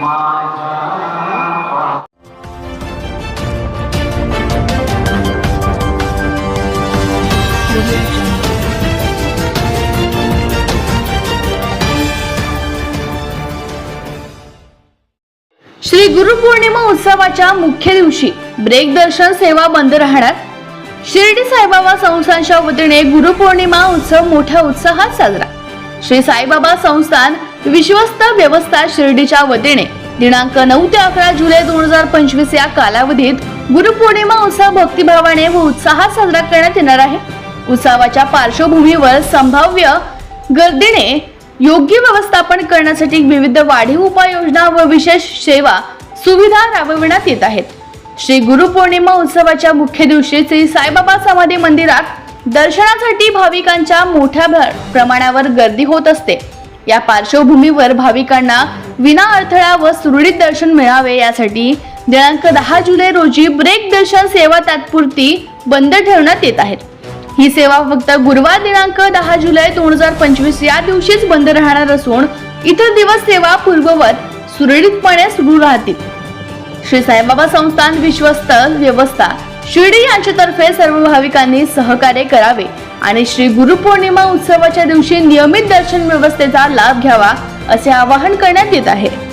श्री गुरुपौर्णिमा उत्सवाच्या मुख्य दिवशी ब्रेक दर्शन सेवा बंद राहणार. शिर्डी साईबाबा संस्थानच्या वतीने गुरुपौर्णिमा उत्सव मोठ्या उत्साहात साजरा. श्री साईबाबा संस्थान विश्वस्त व्यवस्था शिर्डीच्या वतीने. दिनांक नऊ ते अकरा जुलै दोन हजार पंचवीस या कालावधीत गुरुपौर्णिमा उत्सव भक्तिभावाने व उत्साहात साजरा करण्यात येणार आहे. उत्सवाच्या पार्श्वभूमीवर संभाव्य गर्दीने योग्य व्यवस्थापन करण्यासाठी विविध वाढीव उपाययोजना व विशेष सेवा सुविधा राबविण्यात येत आहेत. श्री गुरुपौर्णिमा उत्सवाच्या मुख्य दिवशी श्री साईबाबा समाधी मंदिरात दर्शनासाठी भाविकांच्या मोठ्या प्रमाणावर गर्दी होत असते. या पार्श्वभूमीवर भाविकांना विना अडथळा व सुरळीत दर्शन मिळावे यासाठी दिनांक दहा जुलै रोजी ब्रेक दर्शन सेवा तात्पुरती बंद ठेवण्यात येत आहेत. ही सेवा फक्त गुरुवार दिनांक दहा जुलै दोन हजार पंचवीस या दिवशीच बंद राहणार असून इतर दिवस सेवा पूर्ववत सुरळीतपणे सुरू राहतील. श्री साईबाबा संस्थान विश्वस्त व्यवस्था शिर्डी यांच्यातर्फे सर्व भाविकांनी सहकार्य करावे आणि श्री गुरुपौर्णिमा उत्सवाच्या दिवशी नियमित दर्शन व्यवस्थेचा लाभ घ्यावा असे आवाहन करण्यात येत आहे.